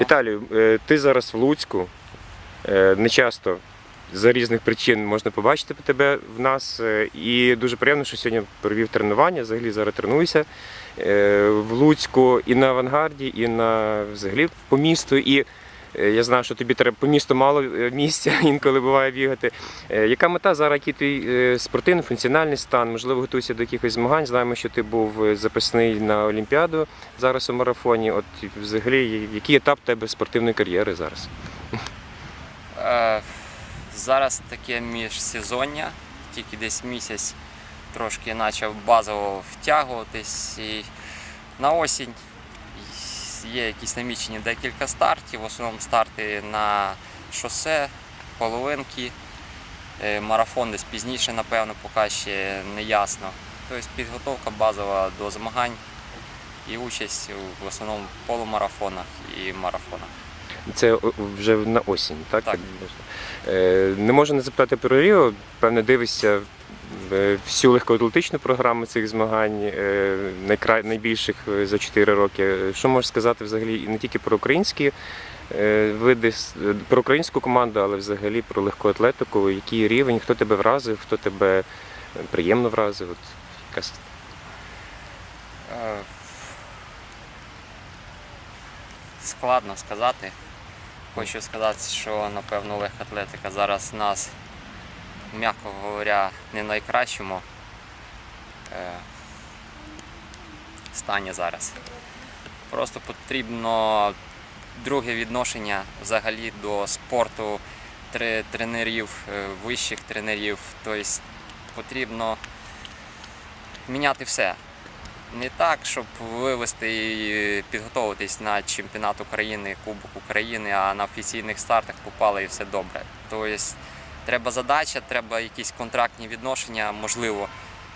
Віталію, е, ти зараз в Луцьку. Е, Не часто за різних причин можна побачити тебе в нас. е, І дуже приємно, що сьогодні провів тренування. Взагалі зараз тренуюся в Луцьку і на авангарді, і на взагалі по місту. І я знаю, що тобі треба по місту мало е, місця, інколи буває бігати. Е, Яка мета зараз, який твій е, спортивний, функціональний стан? Можливо, готуєшся до якихось змагань. Знаємо, що ти був е, записаний на Олімпіаду зараз у марафоні. От взагалі, який етап тебе спортивної кар'єри зараз? Е, зараз таке міжсезоння, тільки десь місяць трошки почав базово втягуватись. І на осінь є якісь намічені декілька стартів, в основному старти на шосе, половинки, Е, марафон десь пізніше, напевно, поки ще не ясно. Тобто підготовка базова до змагань і участь в основному в полумарафонах і марафонах. Це вже на осінь, так? Так. Е, Не можу не запитати про Ріо. Певно, дивишся всю легкоатлетичну програму цих змагань, е, найбільших е, за 4 роки. Що можеш сказати взагалі не тільки про українські е, види, е, про українську команду, але взагалі про легку атлетику, який рівень, хто тебе вразив, хто тебе е, приємно вразив? От якась Е, Складно сказати. Хочу сказати, що напевно легкоатлетика зараз нас, м'яко говоря, не найкращому е, стані зараз. Просто потрібно друге відношення взагалі до спорту тренерів, е, вищих тренерів. Тобто потрібно міняти все. Не так, щоб вивести і підготуватись на чемпіонат України, Кубок України, а на офіційних стартах попали і все добре. Тобто треба задача, треба якісь контрактні відношення, можливо,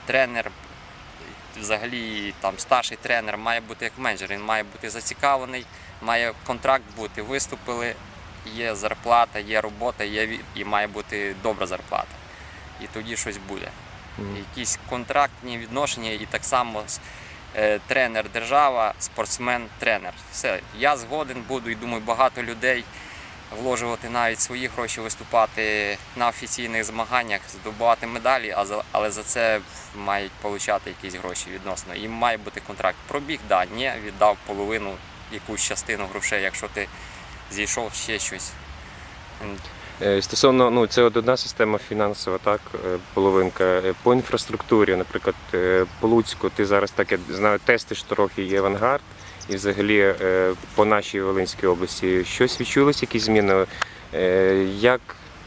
тренер, взагалі там старший тренер має бути як менеджер, він має бути зацікавлений, має контракт бути, виступили, є зарплата, є робота, є і має бути добра зарплата. І тоді щось буде якісь контрактні відношення, і так само е, тренер держава, спортсмен, тренер. Все, я згоден буду і думаю, багато людей вложувати навіть свої гроші, виступати на офіційних змаганнях, здобувати медалі, але за це мають отримати якісь гроші відносно. І має бути контракт. Пробіг, да, ні, віддав половину, якусь частину грошей, якщо ти зійшов ще щось. Е, Стосовно, ну це одна система фінансова, так, е, половинка. Е, По інфраструктурі, наприклад, по Луцьку, ти зараз так я знаю, тестиш трохи є авангард, і взагалі е, по нашій Волинській області щось відчулось, якісь зміни. Е, Як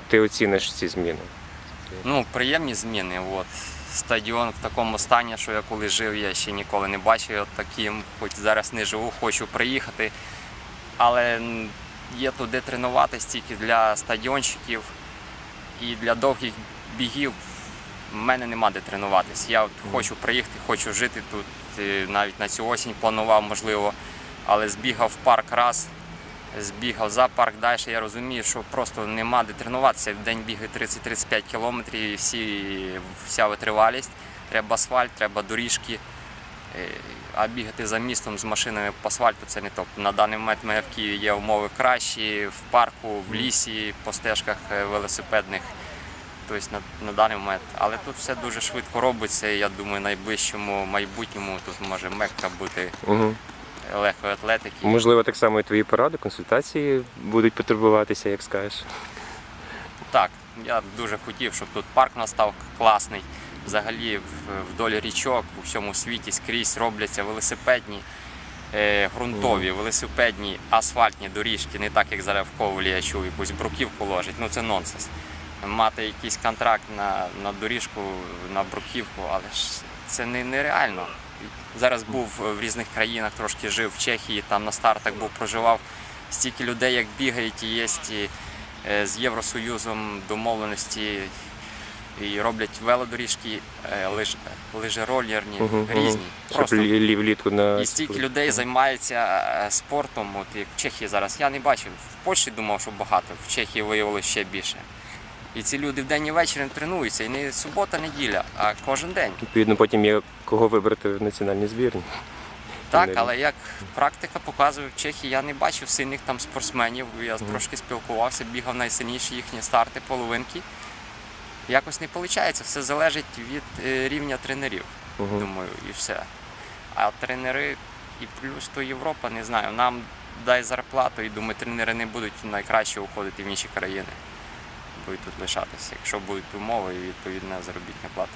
ти оціниш ці зміни? Ну, приємні зміни. От. Стадіон в такому стані, що я коли жив, я ще ніколи не бачив його таким, хоч зараз не живу, хочу приїхати. Але є туди тренуватись тільки для стадіонщиків і для довгих бігів. в мене нема де тренуватись. Я от хочу приїхати, хочу жити тут. Навіть на цю осінь планував, можливо, але збігав в парк раз, збігав за парк далі. Я розумію, що просто нема де тренуватися. В день бігаю 30-35 кілометрів і всі, вся витривалість. Треба асфальт, треба доріжки. Е, А бігати за містом з машинами по асфальту це не топ. На даний момент мене в Києві є умови кращі, в парку, в лісі, по стежках е, велосипедних. Тобто на, на даний момент. Але тут все дуже швидко робиться. і Я думаю, в найближчому майбутньому тут може мекка бути Угу. легкої атлетики. Можливо, так само і твої поради, консультації будуть потребуватися, як скажеш. Так, я дуже хотів, щоб тут парк у нас став класний. Взагалі вдоль річок у всьому світі скрізь робляться велосипедні, е, ґрунтові, велосипедні, асфальтні доріжки, не так як зараз в Ковлі я чув, якусь бруківку ложить. Ну це нонсенс. Мати якийсь контракт на, на доріжку, на бруківку, але ж це не, нереально. Зараз був в різних країнах, трошки жив в Чехії, там на стартах був, проживав. Стільки людей, як бігають, і є і, е, з Євросоюзом домовленості і роблять велодоріжки, е, лиж, лижеролірні, Угу, різні. Щоб Просто лі- лі- влітку на і стільки людей займаються е, спортом, от як в Чехії зараз. Я не бачив. В Польщі думав, що багато, в Чехії виявилося ще більше. І ці люди вдень і ввечері тренуються. І не субота, неділя, а кожен день. Відповідно, потім є кого вибрати в національній збірні. Так, але як практика показує в Чехії, я не бачив сильних там спортсменів. Я трошки спілкувався, бігав найсильніші їхні старти, половинки. Якось не виходить, все залежить від е, рівня тренерів, Мгм. думаю, і все. А тренери, і плюс то Європа, не знаю, нам дай зарплату, і думаю, тренери не будуть найкраще уходити в інші країни. Будуть тут лишатися, якщо будуть умови і відповідна заробітна плата.